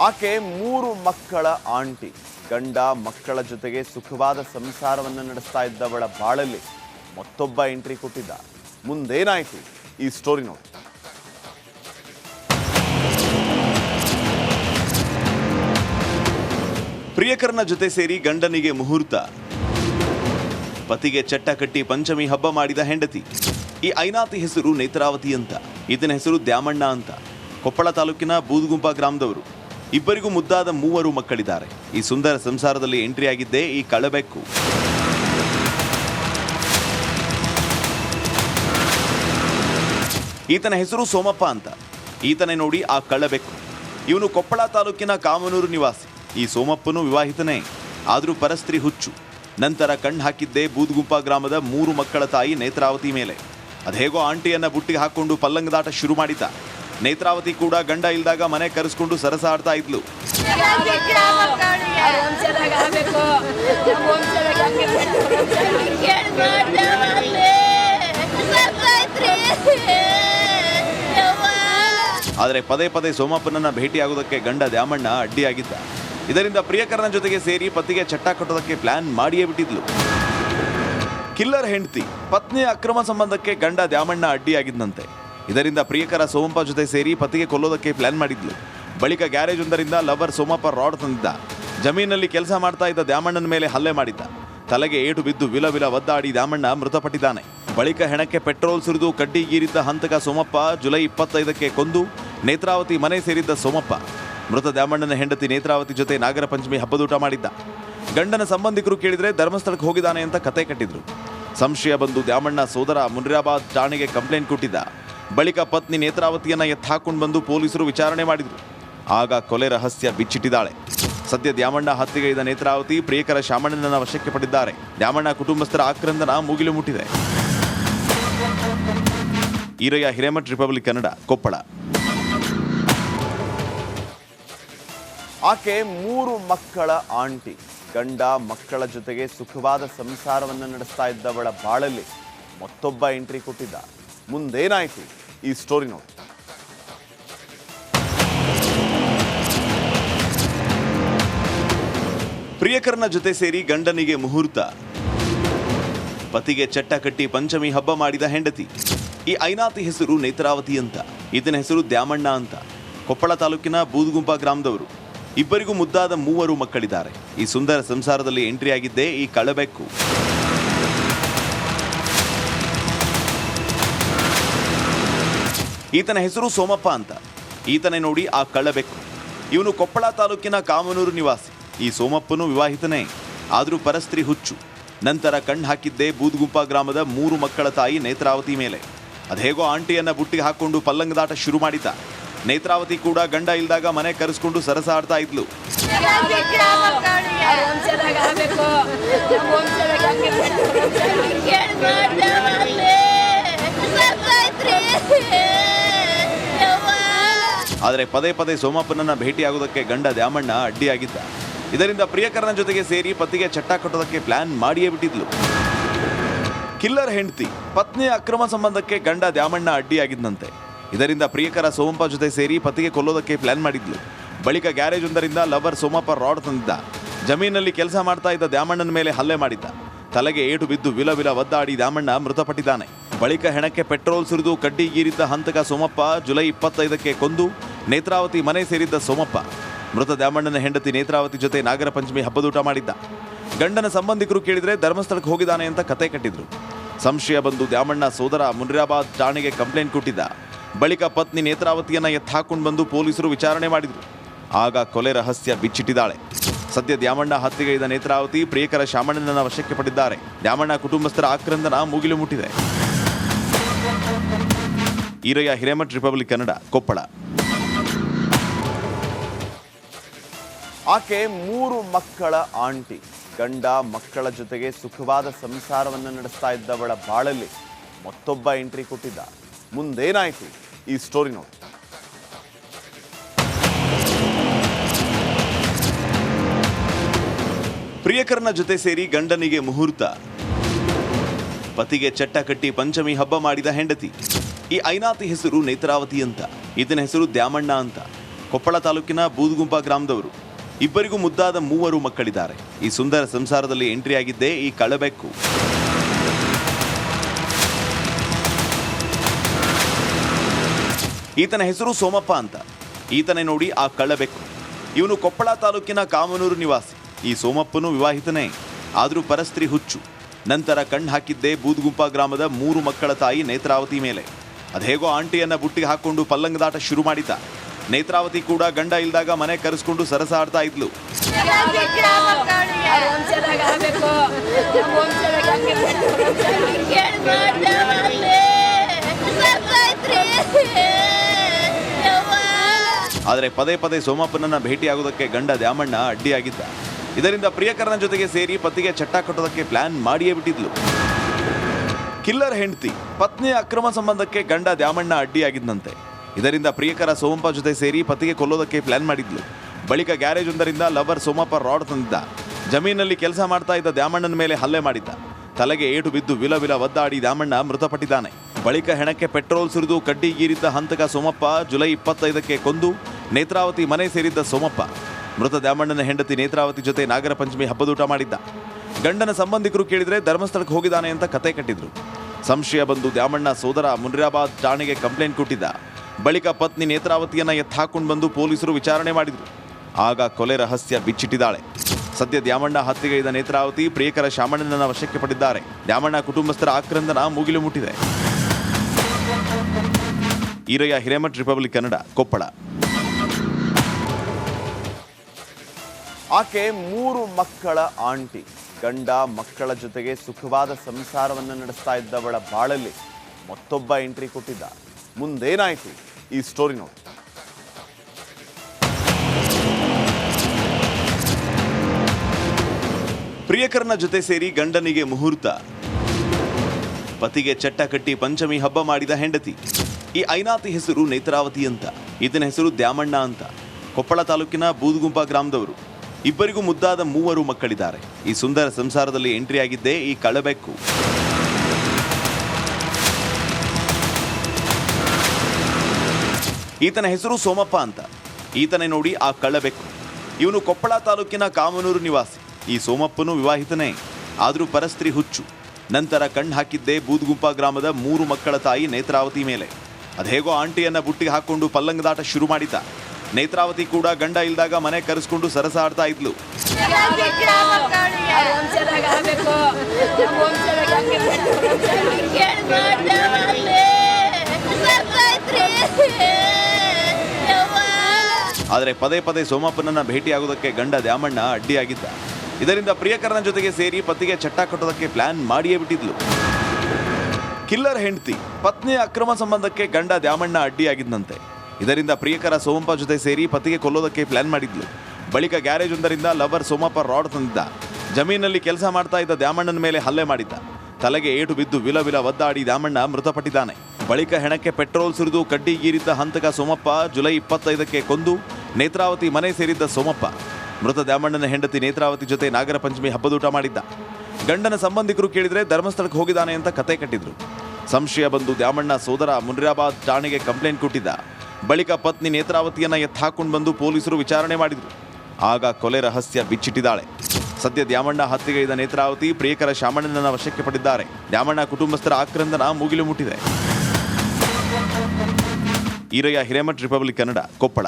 ಆಕೆ ಮೂರು ಮಕ್ಕಳ ಆಂಟಿ. ಗಂಡ ಮಕ್ಕಳ ಜೊತೆಗೆ ಸುಖವಾದ ಸಂಸಾರವನ್ನು ನಡೆಸ್ತಾ ಇದ್ದವಳ ಬಾಳಲ್ಲಿ ಮತ್ತೊಬ್ಬ ಎಂಟ್ರಿ ಕೊಟ್ಟಿದ್ದ. ಮುಂದೇನಾಯಿತು? ಈ ಸ್ಟೋರಿ ನೋಡಿ. ಪ್ರಿಯಕರನ ಜೊತೆ ಸೇರಿ ಗಂಡನಿಗೆ ಮುಹೂರ್ತ. ಪತಿಗೆ ಚಟ್ಟ ಕಟ್ಟಿ ಪಂಚಮಿ ಹಬ್ಬ ಮಾಡಿದ ಹೆಂಡತಿ. ಈ ಐನಾತಿ ಹೆಸರು ನೇತ್ರಾವತಿ ಅಂತ. ಈತನ ಹೆಸರು ದ್ಯಾಮಣ್ಣ ಅಂತ. ಕೊಪ್ಪಳ ತಾಲೂಕಿನ ಬೂದುಗುಂಪ ಗ್ರಾಮದವರು. ಇಬ್ಬರಿಗೂ ಮುದ್ದಾದ ಮೂವರು ಮಕ್ಕಳಿದ್ದಾರೆ. ಈ ಸುಂದರ ಸಂಸಾರದಲ್ಲಿ ಎಂಟ್ರಿ ಆಗಿದ್ದೇ ಈ ಕಳಬೆಕ್ಕು. ಈತನ ಹೆಸರು ಸೋಮಪ್ಪ ಅಂತ. ಈತನೇ ನೋಡಿ ಆ ಕಳ್ಳಬೆಕ್ಕು ಇವನು ಕೊಪ್ಪಳ ತಾಲೂಕಿನ ಕಾಮನೂರು ನಿವಾಸಿ. ಈ ಸೋಮಪ್ಪನು ವಿವಾಹಿತನೇ. ಆದರೂ ಪರಸ್ತ್ರೀ ಹುಚ್ಚು. ನಂತರ ಕಣ್ಣು ಹಾಕಿದ್ದೇ ಬೂದ್ಗುಂಪ ಗ್ರಾಮದ ಮೂರು ಮಕ್ಕಳ ತಾಯಿ ನೇತ್ರಾವತಿ ಮೇಲೆ. ಅದೇಗೋ ಆಂಟಿಯನ್ನು ಬುಟ್ಟಿಗೆ ಹಾಕೊಂಡು ಪಲ್ಲಂಗದಾಟ ಶುರು ಮಾಡಿದ್ದ. ನೇತ್ರಾವತಿ ಕೂಡ ಗಂಡ ಇಲ್ದಾಗ ಮನೆ ಕರೆಸ್ಕೊಂಡು ಸರಸ ಆಡ್ತಾ ಇದ್ಲು. ಆದರೆ ಪದೇ ಪದೇ ಸೋಮಪ್ಪನನ್ನ ಭೇಟಿಯಾಗೋದಕ್ಕೆ ಗಂಡ ದ್ಯಾಮಣ್ಣ ಅಡ್ಡಿಯಾಗಿದ್ದ. ಇದರಿಂದ ಪ್ರಿಯಕರನ ಜೊತೆಗೆ ಸೇರಿ ಪತಿಗೆ ಚಟ್ಟ ಕಟ್ಟೋದಕ್ಕೆ ಪ್ಲಾನ್ ಮಾಡಿಯೇ ಬಿಟ್ಟಿದ್ಲು. ಕಿಲ್ಲರ್ ಹೆಂಡತಿ, ಪತ್ನಿಯ ಅಕ್ರಮ ಸಂಬಂಧಕ್ಕೆ ಗಂಡ ದ್ಯಾಮಣ್ಣ ಅಡ್ಡಿಯಾಗಿದ್ದಂತೆ ಇದರಿಂದ ಪ್ರಿಯಕರ ಸೋಮಪ್ಪ ಜೊತೆ ಸೇರಿ ಪತಿಗೆ ಕೊಲ್ಲೋದಕ್ಕೆ ಪ್ಲಾನ್ ಮಾಡಿದ್ಲು. ಬಳಿಕ ಗ್ಯಾರೇಜ್ ಒಂದರಿಂದ ಲವರ್ ಸೋಮಪ್ಪ ರಾಡ್ ತಂದಿದ್ದ. ಜಮೀನಲ್ಲಿ ಕೆಲಸ ಮಾಡ್ತಾ ಇದ್ದ ದ್ಯಾಮಣ್ಣನ ಮೇಲೆ ಹಲ್ಲೆ ಮಾಡಿದ್ದ. ತಲೆಗೆ ಏಟು ಬಿದ್ದು ವಿಲ ವಿಲ ಒದ್ದಾಡಿ ದ್ಯಾಮಣ್ಣ ಮೃತಪಟ್ಟಿದ್ದಾನೆ. ಬಳಿಕ ಹೆಣಕ್ಕೆ ಪೆಟ್ರೋಲ್ ಸುರಿದು ಕಡ್ಡಿ ಗೀರಿದ್ದ ಹಂತಕ ಸೋಮಪ್ಪ ಜುಲೈ ಇಪ್ಪತ್ತೈದಕ್ಕೆ ಕೊಂದು ನೇತ್ರಾವತಿ ಮನೆ ಸೇರಿದ್ದ ಸೋಮಪ್ಪ. ಮೃತ ದ್ಯಾಮಣ್ಣನ ಹೆಂಡತಿ ನೇತ್ರಾವತಿ ಜೊತೆ ನಾಗರ ಪಂಚಮಿ ಹಬ್ಬದೂಟ ಮಾಡಿದ್ದ. ಗಂಡನ ಸಂಬಂಧಿಕರು ಕೇಳಿದರೆ ಧರ್ಮಸ್ಥಳಕ್ಕೆ ಹೋಗಿದ್ದಾನೆ ಅಂತ ಕತೆ ಕಟ್ಟಿದ್ರು. ಸಂಶಯ ಬಂದು ದ್ಯಾಮಣ್ಣ ಸೋದರ ಮುನಿರಾಬಾದ್ ಠಾಣೆಗೆ ಕಂಪ್ಲೇಂಟ್ ಕೊಟ್ಟಿದ್ದ. ಬಳಿಕ ಪತ್ನಿ ನೇತ್ರಾವತಿಯನ್ನ ಎತ್ತಾಕೊಂಡು ಬಂದು ಪೊಲೀಸರು ವಿಚಾರಣೆ ಮಾಡಿದ್ರು. ಆಗ ಕೊಲೆ ರಹಸ್ಯ ಬಿಚ್ಚಿಟ್ಟಿದ್ದಾಳೆ. ಸದ್ಯ ದ್ಯಾಮಣ್ಣ ಹತ್ಯೆಗೈದ ನೇತ್ರಾವತಿ ಪ್ರಿಯಕರ ಶಾಮಣ್ಣನ ವಶಕ್ಕೆ ಪಡೆದಿದ್ದಾರೆ. ದ್ಯಾಮಣ್ಣ ಕುಟುಂಬಸ್ಥರ ಆಕ್ರಂದನ ಮುಗಿಲು ಮುಟ್ಟಿದೆ. ಈರಯ್ಯ, ಹಿರೇಮಠ್ ರಿಪಬ್ಲಿಕ್ ಕನ್ನಡ, ಕೊಪ್ಪಳ. ಆಕೆ ಮೂರು ಮಕ್ಕಳ ಆಂಟಿ. ಗಂಡ ಮಕ್ಕಳ ಜೊತೆಗೆ ಸುಖವಾದ ಸಂಸಾರವನ್ನು ನಡೆಸ್ತಾ ಇದ್ದವಳ ಬಾಳಲ್ಲಿ ಮತ್ತೊಬ್ಬ ಎಂಟ್ರಿ ಕೊಟ್ಟಿದ್ದ. ಮುಂದೇನಾಯ್ತು ಈ ಸ್ಟೋರಿ ನೋಡಿ. ಪ್ರಿಯಕರನ ಜೊತೆ ಸೇರಿ ಗಂಡನಿಗೆ ಮುಹೂರ್ತ. ಪತಿಗೆ ಚಟ್ಟ ಕಟ್ಟಿ ಪಂಚಮಿ ಹಬ್ಬ ಮಾಡಿದ ಹೆಂಡತಿ. ಈ ಐನಾತಿ ಹೆಸರು ನೇತ್ರಾವತಿ ಅಂತ, ಈತನ ಹೆಸರು ದ್ಯಾಮಣ್ಣ ಅಂತ. ಕೊಪ್ಪಳ ತಾಲೂಕಿನ ಬೂದುಗುಂಪ ಗ್ರಾಮದವರು. ಇಬ್ಬರಿಗೂ ಮುದ್ದಾದ ಮೂವರು ಮಕ್ಕಳಿದ್ದಾರೆ. ಈ ಸುಂದರ ಸಂಸಾರದಲ್ಲಿ ಎಂಟ್ರಿ ಆಗಿದ್ದೇ ಈ ಕಳಬೆಕ್ಕು. ಈತನ ಹೆಸರು ಸೋಮಪ್ಪ ಅಂತ. ಈತನೇ ನೋಡಿ ಆ ಕಳ್ಳಬೆಕ್ಕು. ಇವನು ಕೊಪ್ಪಳ ತಾಲೂಕಿನ ಕಾಮನೂರು ನಿವಾಸಿ. ಈ ಸೋಮಪ್ಪನು ವಿವಾಹಿತನೇ. ಆದರೂ ಪರಸ್ತ್ರೀ ಹುಚ್ಚು. ನಂತರ ಕಣ್ಣು ಹಾಕಿದ್ದೇ ಬೂದ್ಗುಂಪ ಗ್ರಾಮದ ಮೂರು ಮಕ್ಕಳ ತಾಯಿ ನೇತ್ರಾವತಿ ಮೇಲೆ. ಅದೇಗೋ ಆಂಟಿಯನ್ನು ಬುಟ್ಟಿಗೆ ಹಾಕೊಂಡು ಪಲ್ಲಂಗದಾಟ ಶುರು ಮಾಡಿದ್ದ. ನೇತ್ರಾವತಿ ಕೂಡ ಗಂಡ ಇಲ್ದಾಗ ಮನೆ ಕರೆಸ್ಕೊಂಡು ಸರಸ ಆಡ್ತಾ ಇದ್ಲು ಆದರೆ ಪದೇ ಪದೇ ಸೋಮಪ್ಪನನ್ನ ಭೇಟಿಯಾಗುವುದಕ್ಕೆ ಗಂಡ ದ್ಯಾಮಣ್ಣ ಅಡ್ಡಿಯಾಗಿದ್ದ. ಇದರಿಂದ ಪ್ರಿಯಕರನ ಜೊತೆಗೆ ಸೇರಿ ಪತಿಗೆ ಚಟ್ಟ ಕಟ್ಟೋದಕ್ಕೆ ಪ್ಲಾನ್ ಮಾಡಿಯೇ ಬಿಟ್ಟಿದ್ಲು. ಕಿಲ್ಲರ್ ಹೆಂಡತಿ, ಪತ್ನಿಯ ಅಕ್ರಮ ಸಂಬಂಧಕ್ಕೆ ಗಂಡ ದ್ಯಾಮಣ್ಣ ಅಡ್ಡಿಯಾಗಿದ್ದಂತೆ ಇದರಿಂದ ಪ್ರಿಯಕರ ಸೋಮಪ್ಪ ಜೊತೆ ಸೇರಿ ಪತಿಗೆ ಕೊಲ್ಲೋದಕ್ಕೆ ಪ್ಲಾನ್ ಮಾಡಿದ್ಲು. ಬಳಿಕ ಗ್ಯಾರೇಜ್ ಒಂದರಿಂದ ಲವರ್ ಸೋಮಪ್ಪ ರಾಡ್ ತಂದಿದ್ದ. ಜಮೀನಲ್ಲಿ ಕೆಲಸ ಮಾಡ್ತಾ ಇದ್ದ ದ್ಯಾಮಣ್ಣನ ಮೇಲೆ ಹಲ್ಲೆ ಮಾಡಿದ್ದ. ತಲೆಗೆ ಏಟು ಬಿದ್ದು ವಿಲ ವಿಲ ಒದ್ದಾಡಿ ದ್ಯಾಮಣ್ಣ ಮೃತಪಟ್ಟಿದ್ದಾನೆ. ಬಳಿಕ ಹೆಣಕ್ಕೆ ಪೆಟ್ರೋಲ್ ಸುರಿದು ಕಡ್ಡಿ ಗೀರಿದ್ದ ಹಂತಕ ಸೋಮಪ್ಪ ಜುಲೈ ಇಪ್ಪತ್ತೈದಕ್ಕೆ ಕೊಂದು ನೇತ್ರಾವತಿ ಮನೆ ಸೇರಿದ್ದ ಸೋಮಪ್ಪ, ಮೃತ ದ್ಯಾಮಣ್ಣನ ಹೆಂಡತಿ ನೇತ್ರಾವತಿ ಜೊತೆ ನಾಗರ ಪಂಚಮಿ ಹಬ್ಬದೂಟ ಮಾಡಿದ್ದ. ಗಂಡನ ಸಂಬಂಧಿಕರು ಕೇಳಿದರೆ ಧರ್ಮಸ್ಥಳಕ್ಕೆ ಹೋಗಿದ್ದಾನೆ ಅಂತ ಕತೆ ಕಟ್ಟಿದ್ರು. ಸಂಶಯ ಬಂದು ದ್ಯಾಮಣ್ಣ ಸೋದರ ಮುನಿರಾಬಾದ್ ಠಾಣೆಗೆ ಕಂಪ್ಲೇಂಟ್ ಕೊಟ್ಟಿದ್ದ. ಬಳಿಕ ಪತ್ನಿ ನೇತ್ರಾವತಿಯನ್ನ ಎತ್ತಾಕೊಂಡು ಬಂದು ಪೊಲೀಸರು ವಿಚಾರಣೆ ಮಾಡಿದರು. ಆಗ ಕೊಲೆ ರಹಸ್ಯ ಬಿಚ್ಚಿಟ್ಟಿದ್ದಾಳೆ. ಸದ್ಯ ದ್ಯಾಮಣ್ಣ ಹತ್ಯೆಗೈದ ನೇತ್ರಾವತಿ ಪ್ರಿಯಕರ ಶಾಮಣ್ಣನ ವಶಕ್ಕೆ ಪಡೆದಿದ್ದಾರೆ. ದ್ಯಾಮಣ್ಣ ಕುಟುಂಬಸ್ಥರ ಆಕ್ರಂದನ ಮುಗಿಲು ಮುಟ್ಟಿದೆ. ಈರಯ್ಯ ಹಿರೇಮಠ್ ರಿಪಬ್ಲಿಕ್ ಕನ್ನಡ, ಕೊಪ್ಪಳ. ಆಕೆ ಮೂರು ಮಕ್ಕಳ ಆಂಟಿ. ಗಂಡ ಮಕ್ಕಳ ಜೊತೆಗೆ ಸುಖವಾದ ಸಂಸಾರವನ್ನು ನಡೆಸ್ತಾ ಇದ್ದವಳ ಬಾಳಲ್ಲಿ ಮತ್ತೊಬ್ಬ ಎಂಟ್ರಿ ಕೊಟ್ಟಿದ್ದ. ಮುಂದೇನಾಯಿತು? ಈ ಸ್ಟೋರಿ ನೋಡಿ. ಪ್ರಿಯಕರನ ಜೊತೆ ಸೇರಿ ಗಂಡನಿಗೆ ಮುಹೂರ್ತ. ಪತಿಗೆ ಚಟ್ಟ ಕಟ್ಟಿ ಪಂಚಮಿ ಹಬ್ಬ ಮಾಡಿದ ಹೆಂಡತಿ. ಈ ಐನಾತಿ ಹೆಸರು ನೇತ್ರಾವತಿ ಅಂತ. ಇದನ್ನ ಹೆಸರು ದ್ಯಾಮಣ್ಣ ಅಂತ. ಕೊಪ್ಪಳ ತಾಲೂಕಿನ ಬೂದುಗುಂಪ ಗ್ರಾಮದವರು. ಇಬ್ಬರಿಗೂ ಮುದ್ದಾದ ಮೂವರು ಮಕ್ಕಳಿದ್ದಾರೆ. ಈ ಸುಂದರ ಸಂಸಾರದಲ್ಲಿ ಎಂಟ್ರಿ ಆಗಿದ್ದೇ ಈ ಕಳಬೆಕ್ಕು. ಈತನ ಹೆಸರು ಸೋಮಪ್ಪ ಅಂತ. ಈತನೇ ನೋಡಿ ಆ ಕಳ್ಳಬೆಕ್ಕು ಇವನು ಕೊಪ್ಪಳ ತಾಲೂಕಿನ ಕಾಮನೂರು ನಿವಾಸಿ. ಈ ಸೋಮಪ್ಪನು ವಿವಾಹಿತನೇ. ಆದರೂ ಪರಸ್ತ್ರೀ ಹುಚ್ಚು. ನಂತರ ಕಣ್ಣು ಹಾಕಿದ್ದೇ ಬೂದ್ಗುಂಪ ಗ್ರಾಮದ ಮೂರು ಮಕ್ಕಳ ತಾಯಿ ನೇತ್ರಾವತಿ ಮೇಲೆ. ಅದೇಗೋ ಆಂಟಿಯನ್ನು ಬುಟ್ಟಿಗೆ ಹಾಕೊಂಡು ಪಲ್ಲಂಗದಾಟ ಶುರು ಮಾಡಿದ್ದ. ನೇತ್ರಾವತಿ ಕೂಡ ಗಂಡ ಇಲ್ದಾಗ ಮನೆ ಕರೆಸ್ಕೊಂಡು ಸರಸ ಆಡ್ತಾ ಇದ್ಲು. ಆದರೆ ಪದೇ ಪದೇ ಸೋಮಪ್ಪನನ್ನ ಭೇಟಿಯಾಗೋದಕ್ಕೆ ಗಂಡ ದ್ಯಾಮಣ್ಣ ಅಡ್ಡಿಯಾಗಿದ್ದ. ಇದರಿಂದ ಪ್ರಿಯಕರನ ಜೊತೆಗೆ ಸೇರಿ ಪತಿಗೆ ಚಟ್ಟ ಕಟ್ಟೋದಕ್ಕೆ ಪ್ಲಾನ್ ಮಾಡಿಯೇ ಬಿಟ್ಟಿದ್ಲು. ಕಿಲ್ಲರ್ ಹೆಂಡತಿ, ಪತ್ನಿಯ ಅಕ್ರಮ ಸಂಬಂಧಕ್ಕೆ ಗಂಡ ದ್ಯಾಮಣ್ಣ ಅಡ್ಡಿಯಾಗಿದ್ದಂತೆ ಇದರಿಂದ ಪ್ರಿಯಕರ ಸೋಮಪ್ಪ ಜೊತೆ ಸೇರಿ ಪತಿಗೆ ಕೊಲ್ಲೋದಕ್ಕೆ ಪ್ಲಾನ್ ಮಾಡಿದ್ಲು. ಬಳಿಕ ಗ್ಯಾರೇಜ್ ಒಂದರಿಂದ ಲವರ್ ಸೋಮಪ್ಪ ರಾಡ್ ತಂದಿದ್ದ. ಜಮೀನಲ್ಲಿ ಕೆಲಸ ಮಾಡ್ತಾ ಇದ್ದ ದ್ಯಾಮಣ್ಣನ ಮೇಲೆ ಹಲ್ಲೆ ಮಾಡಿದ್ದ. ತಲೆಗೆ ಏಟು ಬಿದ್ದು ವಿಲ ವಿಲ ಒದ್ದಾಡಿ ದ್ಯಾಮಣ್ಣ ಮೃತಪಟ್ಟಿದ್ದಾನೆ. ಬಳಿಕ ಹೆಣಕ್ಕೆ ಪೆಟ್ರೋಲ್ ಸುರಿದು ಕಡ್ಡಿ ಗೀರಿದ್ದ ಹಂತಕ ಸೋಮಪ್ಪ ಜುಲೈ ಇಪ್ಪತ್ತೈದಕ್ಕೆ ಕೊಂದು ನೇತ್ರಾವತಿ ಮನೆ ಸೇರಿದ್ದ ಸೋಮಪ್ಪ. ಮೃತ ದ್ಯಾಮಣ್ಣನ ಹೆಂಡತಿ ನೇತ್ರಾವತಿ ಜೊತೆ ನಾಗರ ಪಂಚಮಿ ಹಬ್ಬದೂಟ ಮಾಡಿದ್ದ. ಗಂಡನ ಸಂಬಂಧಿಕರು ಕೇಳಿದರೆ ಧರ್ಮಸ್ಥಳಕ್ಕೆ ಹೋಗಿದ್ದಾನೆ ಅಂತ ಕತೆ ಕಟ್ಟಿದ್ರು. ಸಂಶಯ ಬಂದು ದ್ಯಾಮಣ್ಣ ಸೋದರ ಮುನಿರಾಬಾದ್ ಠಾಣೆಗೆ ಕಂಪ್ಲೇಂಟ್ ಕೊಟ್ಟಿದ್ದ. ಬಳಿಕ ಪತ್ನಿ ನೇತ್ರಾವತಿಯನ್ನ ಎತ್ತಾಕೊಂಡು ಬಂದು ಪೊಲೀಸರು ವಿಚಾರಣೆ ಮಾಡಿದರು. ಆಗ ಕೊಲೆ ರಹಸ್ಯ ಬಿಚ್ಚಿಟ್ಟಿದ್ದಾಳೆ. ಸದ್ಯ ದ್ಯಾಮಣ್ಣ ಹತ್ಯೆಗೈದ ನೇತ್ರಾವತಿ ಪ್ರಿಯಕರ ಶಾಮಣ್ಣನನ್ನ ವಶಕ್ಕೆ ಪಡೆದಿದ್ದಾರೆ. ದ್ಯಾಮಣ್ಣ ಕುಟುಂಬಸ್ಥರ ಆಕ್ರಂದನ ಮುಗಿಲು ಮುಟ್ಟಿದೆ. ಈರಯ್ಯ ಹಿರೇಮಠ್ ರಿಪಬ್ಲಿಕ್ ಕನ್ನಡ, ಕೊಪ್ಪಳ. ಆಕೆ ಮೂರು ಮಕ್ಕಳ ಆಂಟಿ. ಗಂಡ ಮಕ್ಕಳ ಜೊತೆಗೆ ಸುಖವಾದ ಸಂಸಾರವನ್ನು ನಡೆಸ್ತಾ ಇದ್ದವಳ ಬಾಳಲ್ಲಿ ಮತ್ತೊಬ್ಬ ಎಂಟ್ರಿ ಕೊಟ್ಟಿದ್ದ. ಮುಂದೇನಾಯ್ತು ಈ ಸ್ಟೋರಿ ನೋಡಿ. ಪ್ರಿಯಕರನ ಜೊತೆ ಸೇರಿ ಗಂಡನಿಗೆ ಮುಹೂರ್ತ. ಪತಿಗೆ ಚಟ್ಟ ಕಟ್ಟಿ ಪಂಚಮಿ ಹಬ್ಬ ಮಾಡಿದ ಹೆಂಡತಿ. ಈ ಐನಾತಿ ಹೆಸರು ನೇತ್ರಾವತಿ ಅಂತ ಈತನ ಹೆಸರು ದ್ಯಾಮಣ್ಣ ಅಂತ. ಕೊಪ್ಪಳ ತಾಲೂಕಿನ ಬೂದುಗುಂಪ ಗ್ರಾಮದವರು. ಇಬ್ಬರಿಗೂ ಮುದ್ದಾದ ಮೂವರು ಮಕ್ಕಳಿದ್ದಾರೆ. ಈ ಸುಂದರ ಸಂಸಾರದಲ್ಲಿ ಎಂಟ್ರಿ ಆಗಿದ್ದೇ ಈ ಕಳಬೆಕ್ಕು. ಈತನ ಹೆಸರು ಸೋಮಪ್ಪ ಅಂತ. ಈತನೇ ನೋಡಿ ಆ ಕಳ್ಳಬೇಕು ಇವನು ಕೊಪ್ಪಳ ತಾಲೂಕಿನ ಕಾಮನೂರು ನಿವಾಸಿ. ಈ ಸೋಮಪ್ಪನು ವಿವಾಹಿತನೇ. ಆದರೂ ಪರಸ್ತ್ರೀ ಹುಚ್ಚು. ನಂತರ ಕಣ್ಣು ಹಾಕಿದ್ದೇ ಬೂದ್ಗುಂಪ ಗ್ರಾಮದ ಮೂರು ಮಕ್ಕಳ ತಾಯಿ ನೇತ್ರಾವತಿ ಮೇಲೆ. ಅದೇಗೋ ಆಂಟಿಯನ್ನ ಬುಟ್ಟಿಗೆ ಹಾಕೊಂಡು ಪಲ್ಲಂಗದಾಟ ಶುರು ಮಾಡಿದ್ದ. ನೇತ್ರಾವತಿ ಕೂಡ ಗಂಡ ಇಲ್ದಾಗ ಮನೆ ಕರೆಸ್ಕೊಂಡು ಸರಸ ಆಡ್ತಾ ಇದ್ಲು ಆದರೆ ಪದೇ ಪದೇ ಸೋಮಪ್ಪನನ್ನ ಭೇಟಿಯಾಗುವುದಕ್ಕೆ ಗಂಡ ದ್ಯಾಮಣ್ಣ ಅಡ್ಡಿಯಾಗಿದ್ದ. ಇದರಿಂದ ಪ್ರಿಯಕರನ ಜೊತೆಗೆ ಸೇರಿ ಪತಿಗೆ ಚಟ್ಟ ಕಟ್ಟೋದಕ್ಕೆ ಪ್ಲಾನ್ ಮಾಡಿಯೇ ಬಿಟ್ಟಿದ್ಲು. ಕಿಲ್ಲರ್ ಹೆಂಡತಿ, ಪತ್ನಿಯ ಅಕ್ರಮ ಸಂಬಂಧಕ್ಕೆ ಗಂಡ ದ್ಯಾಮಣ್ಣ ಅಡ್ಡಿಯಾಗಿದ್ದಂತೆ ಇದರಿಂದ ಪ್ರಿಯಕರ ಸೋಮಪ್ಪ ಜೊತೆ ಸೇರಿ ಪತಿಗೆ ಕೊಲ್ಲೋದಕ್ಕೆ ಪ್ಲಾನ್ ಮಾಡಿದ್ಲು. ಬಳಿಕ ಗ್ಯಾರೇಜ್ ಒಂದರಿಂದ ಲವರ್ ಸೋಮಪ್ಪ ರಾಡ್ ತಂದಿದ್ದ. ಜಮೀನಲ್ಲಿ ಕೆಲಸ ಮಾಡ್ತಾ ಇದ್ದ ದ್ಯಾಮಣ್ಣನ ಮೇಲೆ ಹಲ್ಲೆ ಮಾಡಿದ್ದ. ತಲೆಗೆ ಏಟು ಬಿದ್ದು ವಿಲ ವಿಲ ಒದ್ದಾಡಿ ದ್ಯಾಮಣ್ಣ ಮೃತಪಟ್ಟಿದ್ದಾನೆ. ಬಳಿಕ ಹೆಣಕ್ಕೆ ಪೆಟ್ರೋಲ್ ಸುರಿದು ಕಡ್ಡಿ ಗೀರಿದ್ದ ಹಂತಕ ಸೋಮಪ್ಪ ಜುಲೈ ಇಪ್ಪತ್ತೈದಕ್ಕೆ ಕೊಂದು ನೇತ್ರಾವತಿ ಮನೆ ಸೇರಿದ್ದ ಸೋಮಪ್ಪ, ಮೃತ ದ್ಯಾಮಣ್ಣನ ಹೆಂಡತಿ ನೇತ್ರಾವತಿ ಜೊತೆ ನಾಗರ ಪಂಚಮಿ ಹಬ್ಬದೂಟ ಮಾಡಿದ್ದ. ಗಂಡನ ಸಂಬಂಧಿಕರು ಕೇಳಿದರೆ ಧರ್ಮಸ್ಥಳಕ್ಕೆ ಹೋಗಿದ್ದಾನೆ ಅಂತ ಕತೆ ಕಟ್ಟಿದ್ರು. ಸಂಶಯ ಬಂದು ದ್ಯಾಮಣ್ಣ ಸೋದರ ಮುನಿರಾಬಾದ್ ಠಾಣೆಗೆ ಕಂಪ್ಲೇಂಟ್ ಕೊಟ್ಟಿದ್ದ. ಬಳಿಕ ಪತ್ನಿ ನೇತ್ರಾವತಿಯನ್ನ ಎತ್ತಾಕೊಂಡು ಬಂದು ಪೊಲೀಸರು ವಿಚಾರಣೆ ಮಾಡಿದರು. ಆಗ ಕೊಲೆ ರಹಸ್ಯ ಬಿಚ್ಚಿಟ್ಟಿದ್ದಾಳೆ. ಸದ್ಯ ದ್ಯಾಮಣ್ಣ ಹತ್ಯೆಗೈದ ನೇತ್ರಾವತಿ ಪ್ರಿಯಕರ ಶಾಮಣ್ಣನ ವಶಕ್ಕೆ ಪಡೆದಿದ್ದಾರೆ. ದ್ಯಾಮಣ್ಣ ಕುಟುಂಬಸ್ಥರ ಆಕ್ರಂದನ ಮುಗಿಲು ಮುಟ್ಟಿದೆ. ಈರಯ್ಯ ಹಿರೇಮಠ್ ರಿಪಬ್ಲಿಕ್ ಕನ್ನಡ, ಕೊಪ್ಪಳ.